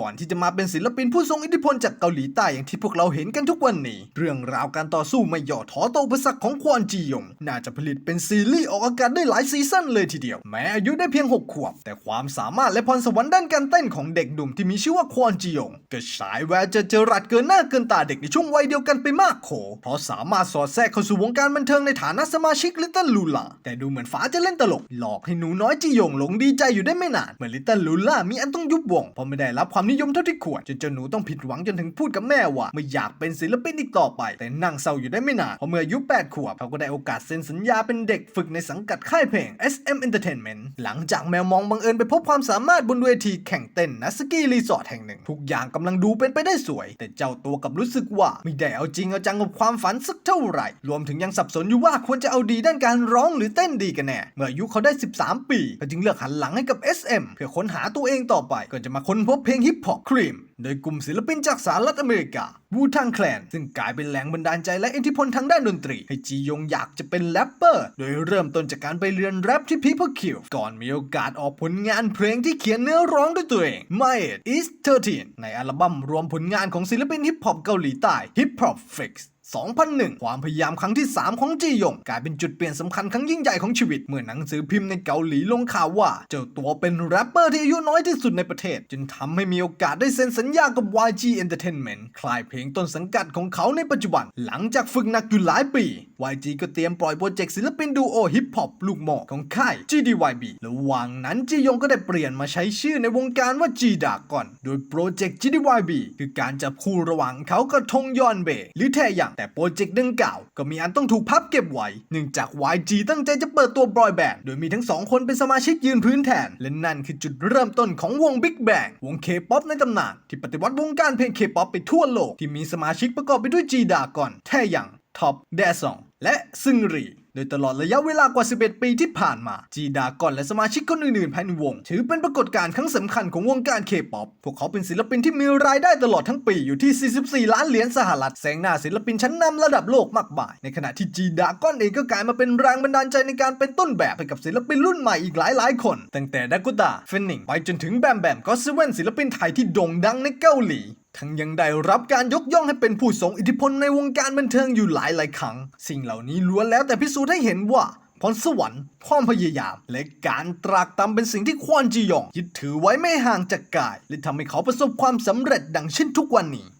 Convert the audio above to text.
ก่อนที่จะมาเป็นศิลปินผู้ทรงอิทธิพลจากเกาหลีใต้อย่างที่พวกเราเห็นกันทุกวันนี้ เรื่องราวการต่อสู้ไม่ย่อท้อต่ออุปสรรคของควอนจียง น่าจะผลิตเป็นซีรีส์ออกอากาศได้หลายซีซั่นเลยทีเดียว แม้อายุได้เพียง 6 ขวบ แต่ความสามารถและพรสวรรค์ด้านการเต้นของเด็กหนุ่มที่มีชื่อว่าควอนจียงก็ฉายแววจะเจรัดเกินหน้าเกินตาเด็กในช่วงวัยเดียวกันไปมากโข เพราะสามารถสอดแทรกเข้าสู่วงการบันเทิงในฐานะสมาชิกลิตเติ้ลลูล่าแต่ดูเหมือนฟ้าจะเล่นตลก หลอกให้หนูน้อยจียงหลงดีใจอยู่ได้ไม่นานเมื่อลิตเติ้ลลูล่ามีอันต้องยุบวงเพราะไม่ได้รับความนิยมเท่าที่ควรจนเจ้าหนูต้องผิดหวังจนถึงพูดกับแม่ว่า ไม่อยากเป็นศิลปินอีกต่อไป แต่นั่งเศร้าอยู่ได้ไม่นานพราะเมื่ออายุ 8 ขวบเขาก็ได้โอกาสเซ็นสัญญาเป็นเด็กฝึกในสังกัดค่ายเพลง SM Entertainment หลังจากแมวมองบังเอิญไปพบความสามารถบนเวทีแข่งเต้นนัสกี้รีสอร์ทแห่งหนึ่ง ทุกอย่างกำลังดูเป็นไปได้สวย แต่เจ้าตัวกับรู้สึกว่าไม่ได้เอาจริงเอาจังกับความฝันสักเท่าไหร่ รวมถึงยังสับสนอยู่ว่าควรจะเอาดีด้านการร้องหรือเต้นดีกันแน่ เมื่ออายุเขาได้ 13 ปีเขาจึงเลือกหันหลังให้กับ SM เพื่อค้นหาตัวเองต่อไปก็จะมาค้นพบเพลงฮิปฮอปครีมโดยกลุ่มศิลปินจากสหรัฐอเมริกาบูทังแคลนซึ่งกลายเป็นแหล่งบันดาลใจและอิทธิพลทางด้านดนตรี ให้จียงอยากจะเป็นแรปเปอร์ โดยเริ่มต้นจากการไปเรียนแรปที่ People Q ก่อนมีโอกาสออกผลงานเพลงที่เขียนเนื้อร้องด้วยตัวเอง My Age is 13 ในอัลบั้มรวมผลงานของศิลปินฮิปฮอปเกาหลีใต้ Hip Hop Fix 2001 ความพยายามครั้งที่ 3 ของจียง กลายเป็นจุดเปลี่ยนสำคัญครั้งยิ่งใหญ่ของชีวิต เมื่อหนังสือพิมพ์ในเกาหลีลงข่าวว่า เจ้าตัวเป็นแรปเปอร์ที่อายุน้อยที่สุดในประเทศจนทำให้มีโอกาสได้เซ็นสัญญากับ YG Entertainment คลายเพลงต้นสังกัดของเขาในปัจจุบัน หลังจากฝึกหนักอยู่หลายปี YG ก็เตรียมปล่อยโปรเจกต์ศิลปินดูโอฮิปฮอปลูกหมอของค่าย GDYB ระหว่างนั้นจียงก็ได้เปลี่ยนมาใช้ชื่อในวงการว่า G ดาก่อน โดยโปรเจกต์ GDYB คือการจับคู่ระหว่างเขากับทงยอนเบหรือแทยังแต่โปรเจกต์ดังกล่าวก็มีอันต้องถูกพับเก็บไว้เนื่องจาก YG ตั้งใจจะเปิดตัวบอยแบนด์โดยมีทั้งสองคนเป็นสมาชิกยืนพื้นแทน และนั่นคือจุดเริ่มต้นของวง Big Bang วงเคป๊อปในตำนาน ที่ปฏิวัติวงการเพลงเคป๊อปไปทั่วโลกที่มีสมาชิกประกอบไปด้วยจีดากอนแทยังท็อปแดซองและซึงรี โดยตลอดระยะเวลากว่า 11 ปีที่ผ่านมา จีดากอนและสมาชิกคนอื่นๆภายในวง ถือเป็นปรากฏการณ์ครั้งสำคัญของวงการเคป๊อปพวกเขาเป็นศิลปินที่มีรายได้ตลอดทั้งปีอยู่ที่ 44 ล้านเหรียญสหรัฐแซงหน้าศิลปินชั้นนำระดับโลกมากมาย ในขณะที่จีดากอนเองก็กลายมาเป็นแรงบันดาลใจในการเป็นต้นแบบให้กับศิลปินรุ่นใหม่อีกหลายๆ คน ตั้งแต่ดักกุตาเฟนนิงไปจนถึงแบมแบมก็ซเว่นศิลปินไทยที่โด่งดังในเกาหลี ทั้งยังได้รับการยกย่องให้เป็นผู้ทรงอิทธิพลในวงการบันเทิงอยู่หลายหลายครั้ง สิ่งเหล่านี้ล้วนแล้วแต่พิสูจน์ให้เห็นว่าพรสวรรค์ ความพยายาม และการตรากตำเป็นสิ่งที่ควอนจียองยึดถือไว้ไม่ห่างจากกาย และทำให้เขาประสบความสำเร็จดังเช่นทุกวันนี้